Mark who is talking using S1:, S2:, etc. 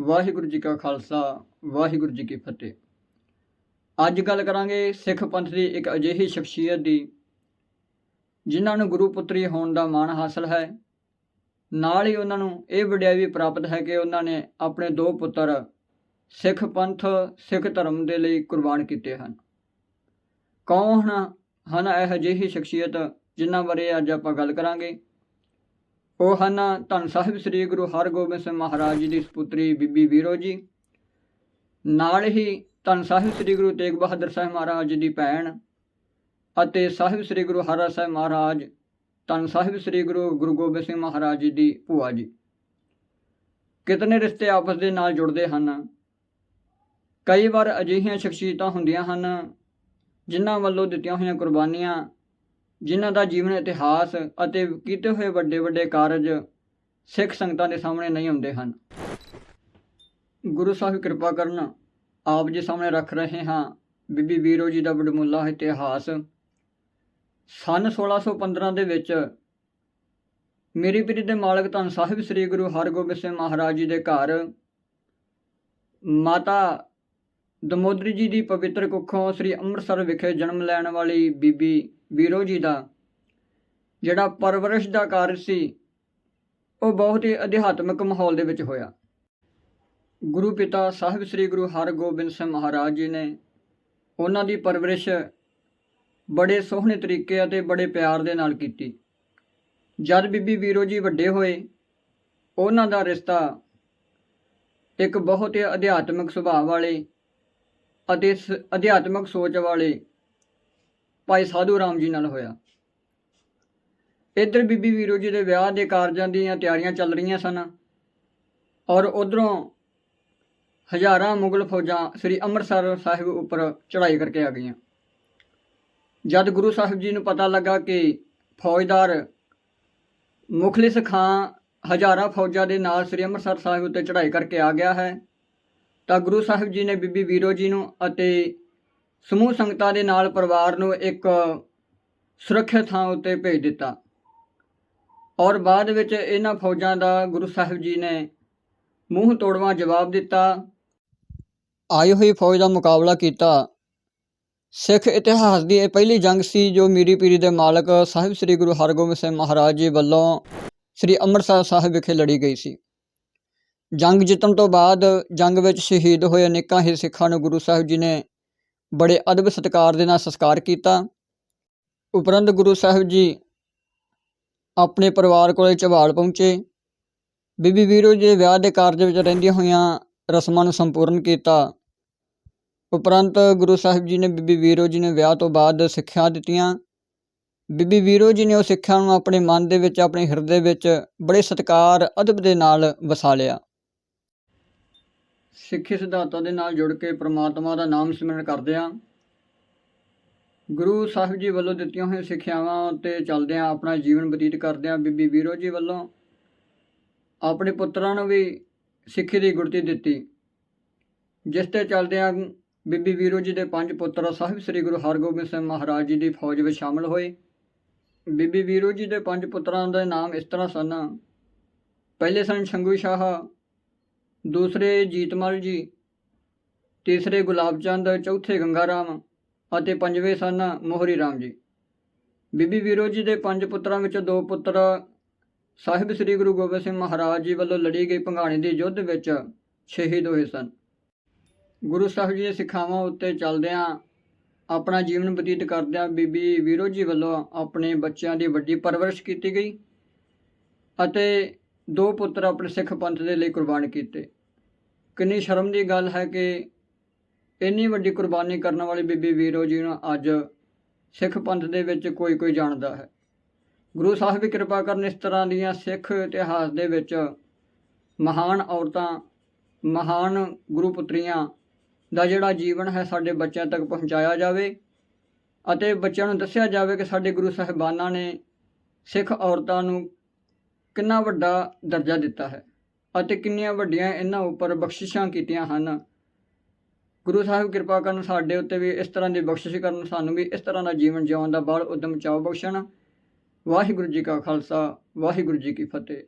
S1: ਵਾਹਿਗੁਰੂ ਜੀ ਕਾ ਖਾਲਸਾ, ਵਾਹਿਗੁਰੂ ਜੀ ਕੀ ਫਤਿਹ। ਅੱਜ ਗੱਲ ਕਰਾਂਗੇ ਸਿੱਖ ਪੰਥ ਦੀ ਇੱਕ ਅਜਿਹੀ ਸ਼ਖਸੀਅਤ ਦੀ, ਜਿਨ੍ਹਾਂ ਨੂੰ ਗੁਰੂ ਪੁੱਤਰੀ ਹੋਣ ਦਾ ਮਾਣ ਹਾਸਲ ਹੈ। ਨਾਲ ਹੀ ਉਹਨਾਂ ਨੂੰ ਇਹ ਵਡਿਆਈ ਵੀ ਪ੍ਰਾਪਤ ਹੈ ਕਿ ਉਹਨਾਂ ਨੇ ਆਪਣੇ ਦੋ ਪੁੱਤਰ ਸਿੱਖ ਪੰਥ, ਸਿੱਖ ਧਰਮ ਦੇ ਲਈ ਕੁਰਬਾਨ ਕੀਤੇ ਹਨ। ਕੌਣ ਹਨ? ਇਹ ਅਜਿਹੀ ਸ਼ਖਸੀਅਤ ਜਿਨ੍ਹਾਂ ਬਾਰੇ ਅੱਜ ਆਪਾਂ ਗੱਲ ਕਰਾਂਗੇ। ਉਹ ਹਨ ਧੰਨ ਸਾਹਿਬ ਸ੍ਰੀ ਗੁਰੂ ਹਰਗੋਬਿੰਦ ਸਿੰਘ ਮਹਾਰਾਜ ਜੀ ਦੀ ਸੁਪੁੱਤਰੀ ਬੀਬੀ ਵੀਰੋ ਜੀ। ਨਾਲ ਹੀ ਧੰਨ ਸਾਹਿਬ ਸ੍ਰੀ ਗੁਰੂ ਤੇਗ ਬਹਾਦਰ ਸਾਹਿਬ ਮਹਾਰਾਜ ਜੀ ਦੀ ਭੈਣ ਅਤੇ ਸਾਹਿਬ ਸ੍ਰੀ ਗੁਰੂ ਹਰਿ ਸਾਹਿਬ ਮਹਾਰਾਜ, ਧੰਨ ਸਾਹਿਬ ਸ੍ਰੀ ਗੁਰੂ ਗੁਰੂ ਗੋਬਿੰਦ ਸਿੰਘ ਮਹਾਰਾਜ ਜੀ ਦੀ ਭੂਆ ਜੀ। ਕਿਤਨੇ ਰਿਸ਼ਤੇ ਆਪਸ ਦੇ ਨਾਲ ਜੁੜਦੇ ਹਨ? ਕਈ ਵਾਰ ਅਜਿਹੀਆਂ ਸ਼ਖਸੀਅਤਾਂ ਹੁੰਦੀਆਂ ਹਨ, ਜਿਨ੍ਹਾਂ ਵੱਲੋਂ ਦਿੱਤੀਆਂ ਹੋਈਆਂ ਕੁਰਬਾਨੀਆਂ ਜਿਨ੍ਹਾਂ ਦਾ ਜੀਵਨ ਇਤਿਹਾਸ ਅਤੇ ਕੀਤੇ ਹੋਏ ਵੱਡੇ ਵੱਡੇ ਕਾਰਜ ਸਿੱਖ ਸੰਗਤਾਂ ਦੇ ਸਾਹਮਣੇ ਨਹੀਂ ਆਉਂਦੇ ਹਨ। ਗੁਰੂ ਸਾਹਿਬ ਕਿਰਪਾ ਕਰਨ ਆਪ ਜੀ ਸਾਹਮਣੇ ਰੱਖ ਰਹੇ ਹਾਂ ਬੀਬੀ ਵੀਰੋ ਜੀ ਦਾ ਬੜਮੁੱਲਾ ਇਤਿਹਾਸ। ਸਨ 1615 ਦੇ ਵਿੱਚ ਮੇਰੀ ਪੀਰੀ ਦੇ ਮਾਲਕ ਧੰਨ ਸਾਹਿਬ ਸ੍ਰੀ ਗੁਰੂ ਹਰਗੋਬਿੰਦ ਸਿੰਘ ਮਹਾਰਾਜ ਜੀ ਦੇ ਘਰ ਮਾਤਾ ਦਮੋਦਰੀ ਜੀ ਦੀ ਪਵਿੱਤਰ ਕੁੱਖੋਂ ਸ੍ਰੀ ਅੰਮ੍ਰਿਤਸਰ ਵਿਖੇ ਜਨਮ ਲੈਣ ਵਾਲੀ ਬੀਬੀ ਵੀਰੋ ਜੀ ਦਾ, ਜਿਹੜਾ ਪਰਵਰਿਸ਼ ਦਾ ਕਾਰਜ ਸੀ, ਉਹ ਬਹੁਤ ਹੀ ਅਧਿਆਤਮਿਕ ਮਾਹੌਲ ਦੇ ਵਿੱਚ ਹੋਇਆ। ਗੁਰੂ ਪਿਤਾ ਸਾਹਿਬ ਸ੍ਰੀ ਗੁਰੂ ਹਰਗੋਬਿੰਦ ਸਿੰਘ ਮਹਾਰਾਜ ਜੀ ਨੇ ਉਹਨਾਂ ਦੀ ਪਰਵਰਿਸ਼ ਬੜੇ ਸੋਹਣੇ ਤਰੀਕੇ ਅਤੇ ਬੜੇ ਪਿਆਰ ਦੇ ਨਾਲ ਕੀਤੀ। ਜਦ ਬੀਬੀ ਵੀਰੋ ਜੀ ਵੱਡੇ ਹੋਏ, ਉਹਨਾਂ ਦਾ ਰਿਸ਼ਤਾ ਇੱਕ ਬਹੁਤ ਹੀ ਅਧਿਆਤਮਿਕ ਸੁਭਾਅ ਵਾਲੇ ਅਤੇ ਸ- ਅਧਿਆਤਮਿਕ ਸੋਚ ਵਾਲੇ ਭਾਈ ਸਾਧੂ ਰਾਮ ਜੀ ਨਾਲ ਹੋਇਆ। ਇੱਧਰ ਬੀਬੀ ਵੀਰੋ ਜੀ ਦੇ ਵਿਆਹ ਦੇ ਕਾਰਜਾਂ ਦੀਆਂ ਤਿਆਰੀਆਂ ਚੱਲ ਰਹੀਆਂ ਸਨ ਔਰ ਉਧਰੋਂ ਹਜ਼ਾਰਾਂ ਮੁਗਲ ਫੌਜਾਂ ਸ੍ਰੀ ਅੰਮ੍ਰਿਤਸਰ ਸਾਹਿਬ ਉੱਪਰ ਚੜ੍ਹਾਈ ਕਰਕੇ ਆ ਗਈਆਂ। ਜਦ ਗੁਰੂ ਸਾਹਿਬ ਜੀ ਨੂੰ ਪਤਾ ਲੱਗਾ ਕਿ ਫੌਜਦਾਰ ਮੁਖਲਿਸ ਖਾਂ ਹਜ਼ਾਰਾਂ ਫੌਜਾਂ ਦੇ ਨਾਲ ਸ੍ਰੀ ਅੰਮ੍ਰਿਤਸਰ ਸਾਹਿਬ ਉੱਤੇ ਚੜ੍ਹਾਈ ਕਰਕੇ ਆ ਗਿਆ ਹੈ, ਤਾਂ ਗੁਰੂ ਸਾਹਿਬ ਜੀ ਨੇ ਬੀਬੀ ਵੀਰੋ ਜੀ ਨੂੰ ਅਤੇ ਸਮੂਹ ਸੰਗਤਾਂ ਦੇ ਨਾਲ ਪਰਿਵਾਰ ਨੂੰ ਇੱਕ ਸੁਰੱਖਿਅਤ ਥਾਂ ਉੱਤੇ ਭੇਜ ਦਿੱਤਾ। ਔਰ ਬਾਅਦ ਵਿੱਚ ਇਹਨਾਂ ਫੌਜਾਂ ਦਾ ਗੁਰੂ ਸਾਹਿਬ ਜੀ ਨੇ ਮੂੰਹ ਤੋੜਵਾ ਜਵਾਬ ਦਿੱਤਾ। ਆਈ ਹੋਈ ਫੌਜ ਦਾ ਮੁਕਾਬਲਾ ਕੀਤਾ। ਸਿੱਖ ਇਤਿਹਾਸ ਦੀ ਇਹ ਪਹਿਲੀ ਜੰਗ ਸੀ ਜੋ ਮੀਰੀ ਪੀਰੀ ਦੇ ਮਾਲਕ ਸਾਹਿਬ ਸ੍ਰੀ ਗੁਰੂ ਹਰਗੋਬਿੰਦ ਸਿੰਘ ਮਹਾਰਾਜ ਜੀ ਵੱਲੋਂ ਸ੍ਰੀ ਅੰਮ੍ਰਿਤਸਰ ਸਾਹਿਬ ਵਿਖੇ ਲੜੀ ਗਈ ਸੀ। ਜੰਗ ਜਿੱਤਣ ਤੋਂ ਬਾਅਦ ਜੰਗ ਵਿੱਚ ਸ਼ਹੀਦ ਹੋਏ ਅਨੇਕਾਂ ਹੀ ਸਿੱਖਾਂ ਨੂੰ ਗੁਰੂ ਸਾਹਿਬ ਜੀ ਨੇ ਬੜੇ ਅਦਬ ਸਤਿਕਾਰ ਦੇ ਨਾਲ ਸੰਸਕਾਰ ਕੀਤਾ। ਉਪਰੰਤ ਗੁਰੂ ਸਾਹਿਬ ਜੀ ਆਪਣੇ ਪਰਿਵਾਰ ਕੋਲੇ ਝਬਾਲ ਪਹੁੰਚੇ। ਬੀਬੀ ਵੀਰੋ ਜੀ ਵਿਆਹ ਦੇ ਕਾਰਜ ਵਿੱਚ ਰਹਿੰਦੀਆਂ ਹੋਈਆਂ ਰਸਮਾਂ ਨੂੰ ਸੰਪੂਰਨ ਕੀਤਾ। ਉਪਰੰਤ ਗੁਰੂ ਸਾਹਿਬ ਜੀ ਨੇ ਬੀਬੀ ਵੀਰੋ ਜੀ ਨੇ ਵਿਆਹ ਤੋਂ ਬਾਅਦ ਸਿੱਖਿਆ ਦਿੱਤੀਆਂ। ਬੀਬੀ ਵੀਰੋ ਜੀ ਨੇ ਉਹ ਸਿੱਖਿਆ ਨੂੰ ਆਪਣੇ ਮਨ ਦੇ ਵਿੱਚ, ਆਪਣੇ ਹਿਰਦੇ ਵਿੱਚ ਬੜੇ ਸਤਿਕਾਰ, ਅਦਬ ਦੇ ਨਾਲ ਵਸਾ ਲਿਆ। ਸਿੱਖੀ ਸਿਧਾਂਤਾਂ ਦੇ ਨਾਲ ਜੁੜ ਕੇ ਪ੍ਰਮਾਤਮਾ ਦਾ ਨਾਮ ਸਿਮਰਨ ਕਰਦੇ ਹਾਂ। ਗੁਰੂ ਸਾਹਿਬ ਜੀ ਵੱਲੋਂ ਦਿੱਤੀਆਂ ਹੋਈਆਂ ਸਿੱਖਿਆਵਾਂ 'ਤੇ ਚੱਲਦੇ ਹਾਂ ਆਪਣਾ ਜੀਵਨ ਬਤੀਤ ਕਰਦੇ ਹਾਂ। ਬੀਬੀ ਵੀਰੋ ਜੀ ਵੱਲੋਂ ਆਪਣੇ ਪੁੱਤਰਾਂ ਨੂੰ ਵੀ ਸਿੱਖੀ ਦੀ ਗੁਰਤੀ ਦਿੱਤੀ। ਜਿਸ ਤੇ ਚੱਲਦੇ ਹਾਂ ਬੀਬੀ ਵੀਰੋ ਜੀ ਦੇ ਪੰਜ ਪੁੱਤਰ ਸਾਹਿਬ ਸ੍ਰੀ ਗੁਰੂ ਹਰਗੋਬਿੰਦ ਸਿੰਘ ਮਹਾਰਾਜ ਜੀ ਦੀ ਫੌਜ ਵਿੱਚ ਸ਼ਾਮਲ ਹੋਏ। ਬੀਬੀ ਵੀਰੋ ਜੀ ਦੇ ਪੰਜ ਪੁੱਤਰਾਂ ਦੇ ਨਾਮ ਇਸ ਤਰ੍ਹਾਂ ਸਨ। ਪਹਿਲੇ ਸਨ ਸ਼ੰਗੂ ਸ਼ਾਹ ਦੂਸਰੇ ਜੀਤਮਲ ਜੀ, ਤੀਸਰੇ ਗੁਲਾਬ ਚੰਦ ਚੌਥੇ ਗੰਗਾ ਰਾਮ ਅਤੇ ਪੰਜਵੇਂ ਸਨ ਮੋਹਰੀ ਰਾਮ ਜੀ। ਬੀਬੀ ਵੀਰੋ ਜੀ ਦੇ ਪੰਜ ਪੁੱਤਰਾਂ ਵਿੱਚ ਦੋ ਪੁੱਤਰ ਸਾਹਿਬ ਸ੍ਰੀ ਗੁਰੂ ਗੋਬਿੰਦ ਸਿੰਘ ਮਹਾਰਾਜ ਜੀ ਵੱਲੋਂ ਲੜੀ ਗਈ ਭੰਗਾਣੀ ਦੇ ਯੁੱਧ ਵਿੱਚ ਸ਼ਹੀਦ ਹੋਏ ਸਨ। ਗੁਰੂ ਸਾਹਿਬ ਜੀ ਦੇ ਸਿੱਖਾਵਾਂ ਉੱਤੇ ਚੱਲਦਿਆਂ ਆਪਣਾ ਜੀਵਨ ਬਤੀਤ ਕਰਦਿਆਂ ਬੀਬੀ ਵੀਰੋ ਜੀ ਵੱਲੋਂ ਆਪਣੇ ਬੱਚਿਆਂ ਦੀ ਵੱਡੀ ਪਰਵਰਿਸ਼ ਕੀਤੀ ਗਈ ਅਤੇ ਦੋ ਪੁੱਤਰ ਆਪਣੇ ਸਿੱਖ ਪੰਥ ਦੇ ਲਈ ਕੁਰਬਾਨ ਕੀਤੇ। ਕਿੰਨੀ ਸ਼ਰਮ ਦੀ ਗੱਲ ਹੈ ਕਿ ਇੰਨੀ ਵੱਡੀ ਕੁਰਬਾਨੀ ਕਰਨ ਵਾਲੀ ਬੀਬੀ ਵੀਰੋ ਜੀ ਨੂੰ ਅੱਜ ਸਿੱਖ ਪੰਥ ਦੇ ਵਿੱਚ ਕੋਈ ਕੋਈ ਜਾਣਦਾ ਹੈ। ਗੁਰੂ ਸਾਹਿਬ ਵੀ ਕਿਰਪਾ ਕਰਨ ਇਸ ਤਰ੍ਹਾਂ ਦੀਆਂ ਸਿੱਖ ਇਤਿਹਾਸ ਦੇ ਵਿੱਚ ਮਹਾਨ ਔਰਤਾਂ, ਮਹਾਨ ਗੁਰੂ ਪੁੱਤਰੀਆਂ ਦਾ ਜਿਹੜਾ ਜੀਵਨ ਹੈ ਸਾਡੇ ਬੱਚਿਆਂ ਤੱਕ ਪਹੁੰਚਾਇਆ ਜਾਵੇ ਅਤੇ ਬੱਚਿਆਂ ਨੂੰ ਦੱਸਿਆ ਜਾਵੇ ਕਿ ਸਾਡੇ ਗੁਰੂ ਸਾਹਿਬਾਨਾਂ ਨੇ ਸਿੱਖ ਔਰਤਾਂ ਨੂੰ ਕਿੰਨਾ ਵੱਡਾ ਦਰਜਾ ਦਿੱਤਾ ਹੈ। ਅਤੇ ਕਿੰਨੀਆਂ ਵੱਡੀਆਂ ਇਹਨਾਂ ਉੱਪਰ ਬਖਸ਼ਿਸ਼ਾਂ ਕੀਤੀਆਂ ਹਨ। ਗੁਰੂ ਸਾਹਿਬ ਕਿਰਪਾ ਕਰਨ ਸਾਡੇ ਉੱਤੇ ਵੀ ਇਸ ਤਰ੍ਹਾਂ ਦੀ ਬਖਸ਼ਿਸ਼ ਕਰਨ, ਸਾਨੂੰ ਵੀ ਇਸ ਤਰ੍ਹਾਂ ਦਾ ਜੀਵਨ ਜਿਉਣ ਦਾ ਬਲ ਉਦਮ ਚਾਓ ਬਖਸ਼ਣ। ਵਾਹਿਗੁਰੂ ਜੀ ਕਾ ਖਾਲਸਾ, ਵਾਹਿਗੁਰੂ ਜੀ ਕੀ ਫਤਿਹ।